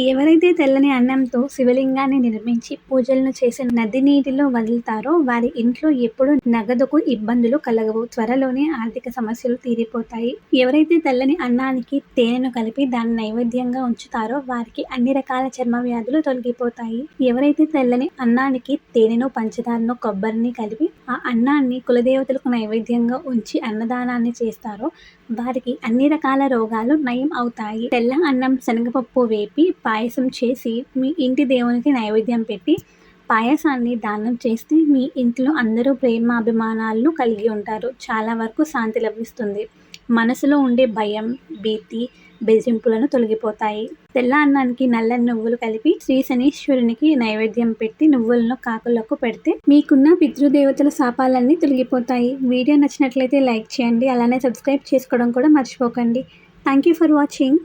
ఎవరైతే తెల్లని అన్నంతో శివలింగాన్ని నిర్మించి పూజలను చేసి నది నీటిలో వదులుతారో వారి ఇంట్లో ఎప్పుడు నగదుకు ఇబ్బందులు కలగవు. త్వరలోనే ఆర్థిక సమస్యలు తీరిపోతాయి. ఎవరైతే తెల్లని అన్నానికి తేనెను కలిపి దాన్ని నైవేద్యంగా ఉంచుతారో వారికి అన్ని రకాల చర్మ వ్యాధులు తొలగిపోతాయి. ఎవరైతే తెల్లని అన్నానికి తేనెను పంచదారను కొబ్బరిని కలిపి ఆ అన్నాన్ని కులదేవతలకు నైవేద్యంగా ఉంచి అన్నదానాన్ని చేస్తారో వారికి అన్ని రకాల రోగాలు నయం అవుతాయి. తెల్ల అన్నం శనగపప్పు వేపి పాయసం చేసి మీ ఇంటి దేవునికి నైవేద్యం పెట్టి పాయసాన్ని దానం చేస్తే మీ ఇంట్లో అందరూ ప్రేమ అభిమానాలను కలిగి ఉంటారు. చాలా వరకు శాంతి లభిస్తుంది. మనసులో ఉండే భయం భీతి బెదిరింపులను తొలగిపోతాయి. తెల్ల అన్నానికి నల్లని నువ్వులు కలిపి శ్రీ శనీశ్వరునికి నైవేద్యం పెట్టి నువ్వులను కాకులకు పెడితే మీకున్న పితృదేవతల శాపాలన్నీ తొలగిపోతాయి. వీడియో నచ్చినట్లయితే లైక్ చేయండి. అలానే సబ్స్క్రైబ్ చేసుకోవడం కూడా మర్చిపోకండి. Thank you for watching.